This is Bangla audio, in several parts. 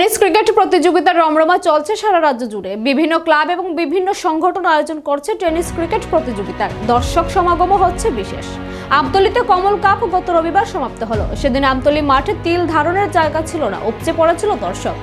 টেনিস ক্রিকেট প্রতিযোগিতার রমরমা চলছে সারা রাজ্য জুড়ে। বিভিন্ন ক্লাব এবং বিভিন্ন সংগঠন আয়োজন করছে টেনিস ক্রিকেট প্রতিযোগিতার। দর্শক সমাগমও হচ্ছে বিশেষ। আমতলিতে কমল কাপ গত রবিবার সমাপ্ত হলো। সেদিন আমতলি মাঠে তিল ধারণের জায়গা ছিল না, উপচে পড়েছিল দর্শক।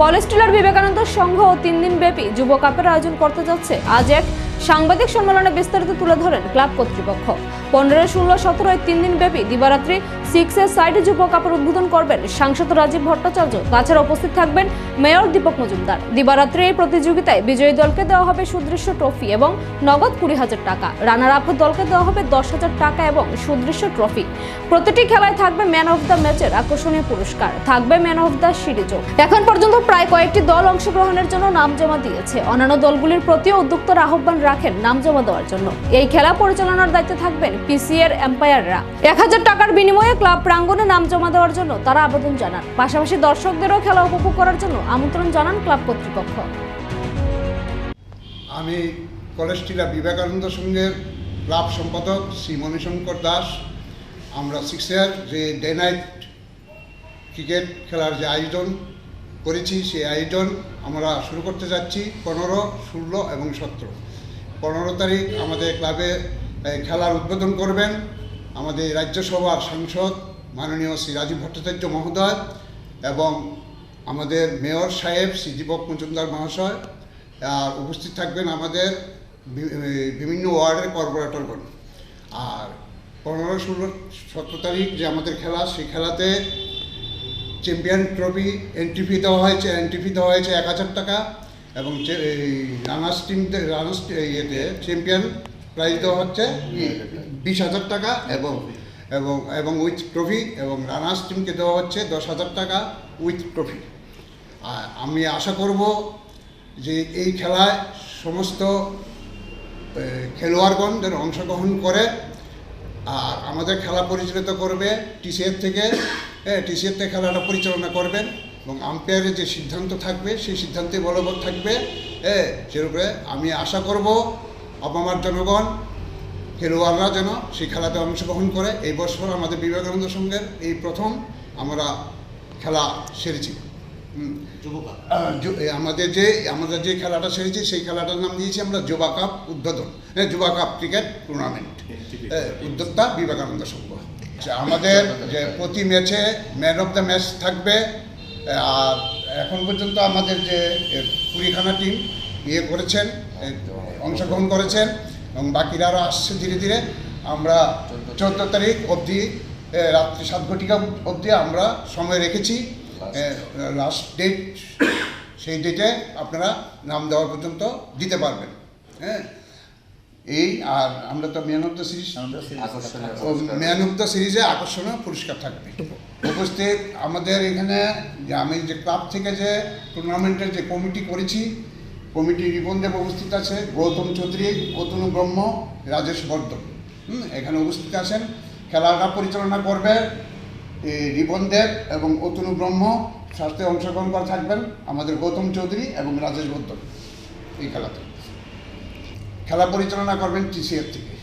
কলেজ টিলার বিবেকানন্দ সংঘ ও তিন দিন ব্যাপী যুব কাপের আয়োজন করতে যাচ্ছে। আজ এক সাংবাদিক সম্মেলনে বিস্তারিত তুলে ধরেন ক্লাব কর্তৃপক্ষ। পনেরো, ষোলো, সতেরো তিন দিন ব্যাপী দিবারাত্রি সিক্স এর সাইডে যুব কাপের উদ্বোধন করবেন সাংসদ রাজীব ভট্টাচার্য। তাছাড়া উপস্থিত থাকবেন মেয়র দীপক মজুমদার। দিবারাত্রি এই প্রতিযোগিতায় বিজয়ী দলকে দেওয়া হবে সুদৃশ্য ট্রফি এবং নগদ কুড়ি হাজার টাকা। রানার আপ দলকে দেওয়া হবে দশ হাজার টাকা এবং সুদৃশ্য ট্রফি প্রতিটি খেলায় থাকবে ম্যান অফ দ্য ম্যাচের আকর্ষণীয় পুরস্কার। থাকবে ম্যান অফ দ্য সিরিজও এখন পর্যন্ত প্রায় কয়েকটি দল অংশগ্রহণের জন্য নাম জমা দিয়েছে। অন্যান্য দলগুলির প্রতিও উদ্যোক্তার আহ্বান রাখেন নাম জমা দেওয়ার জন্য। এই খেলা পরিচালনার দায়িত্বে থাকবেন পিসিএর এম্পায়াররা। এক হাজার টাকার বিনিময়ে ক্লাব প্রাঙ্গণে নাম জমা দেওয়ার জন্য তারা আবেদন জানান। পাশাপাশি দর্শকদেরও খেলা উপভোগ করার জন্য আমন্ত্রণ জানান ক্লাব কর্তৃপক্ষ। আমি কলেজ টিলা বিবেকানন্দ সংঘের ক্লাব সম্পাদক শ্রী মণিশঙ্কর দাস। আমরা সিক্সের যে ডে নাইট ক্রিকেট খেলার যে আয়োজন করেছি, সেই আয়োজন আমরা শুরু করতে যাচ্ছি পনেরো, ষোলো এবং সতেরো। পনেরো তারিখ আমাদের ক্লাবে খেলার উদ্বোধন করবেন আমাদের রাজ্যসভার সাংসদ মাননীয় শ্রী রাজীব ভট্টাচার্য মহোদয় এবং আমাদের মেয়র সাহেব শ্রী দীপক মজুমদার মহাশয়, আর উপস্থিত থাকবেন আমাদের বিভিন্ন ওয়ার্ডের কর্পোরেটরগণ। আর পনেরো ষোলো, সতেরো তারিখ যে আমাদের খেলা, সেই খেলাতে চ্যাম্পিয়ন ট্রফি এন্ট্রি ফি দেওয়া হয়েছে এন্ট্রি ফি দেওয়া হয়েছে এক হাজার টাকা এবং রানার্স টিম রানার্স ইয়েতে চ্যাম্পিয়ন প্রাইজ দেওয়া হচ্ছে বিশ হাজার টাকা এবং এবং এবং উইথ ট্রফি এবং রানার্স টিমকে দেওয়া হচ্ছে দশ হাজার টাকা উইথ ট্রফি আর আমি আশা করব যে এই খেলায় সমস্ত খেলোয়াড়গণ যেন অংশগ্রহণ করে আর আমাদের খেলা পরিচালিত করবে টিসিএর থেকে হ্যাঁ টিসিএর থেকে খেলাটা পরিচালনা করবেন এবং আম্পায়ারের যে সিদ্ধান্ত থাকবে সেই সিদ্ধান্তে বলবৎ থাকবে হ্যাঁ সেরূপে আমি আশা করব আপামার জনগণ খেলোয়াড়রা যেন সেই খেলাতে অংশগ্রহণ করে এই বছর আমাদের বিবেকানন্দ সংঘের এই প্রথম আমরা খেলা সেরেছি। আমাদের যে আমাদের যে খেলাটা সেরেছি সেই খেলাটার নাম দিয়েছি আমরা যুবা কাপ উদ্বোধন হ্যাঁ যুবা কাপ ক্রিকেট টুর্নামেন্ট উদ্যোক্তা বিবেকানন্দ সংঘ। আচ্ছা, আমাদের যে প্রতি ম্যাচে ম্যান অফ দ্য ম্যাচ থাকবে আর এখন পর্যন্ত আমাদের যে কুড়িখানা টিম ইয়ে করেছেন অংশগ্রহণ করেছেন এবং বাকিরা আরও আসছে ধীরে ধীরে। আমরা চোদ্দ তারিখ অবধি রাত্রি সাত ঘটিকা অবধি আমরা সময় রেখেছি। লাস্ট ডেট সেই ডেটে আপনারা নাম দেওয়া পর্যন্ত দিতে পারবেন। হ্যাঁ? এই আর আমরা তো man of the series man of the সিরিজে আকর্ষণীয় পুরস্কার থাকবে। উপস্থিত আমাদের এখানে যে আমি যে ক্লাব থেকে যে টুর্নামেন্টের যে কমিটি করেছি কমিটি রিবনদেব উপস্থিত আছে, গৌতম চৌধুরী অতনু ব্রহ্ম, রাজেশ বর্ধ এখানে উপস্থিত আছেন। খেলাটা পরিচালনা করবে রিবন দেব এবং অতনু ব্রহ্ম। স্বাস্থ্যে অংশগ্রহণ করে থাকবেন আমাদের গৌতম চৌধুরী এবং রাজেশ বর্ধ এই খেলাতে। খেলা পরিচালনা করবেন টিসিএফ থেকে।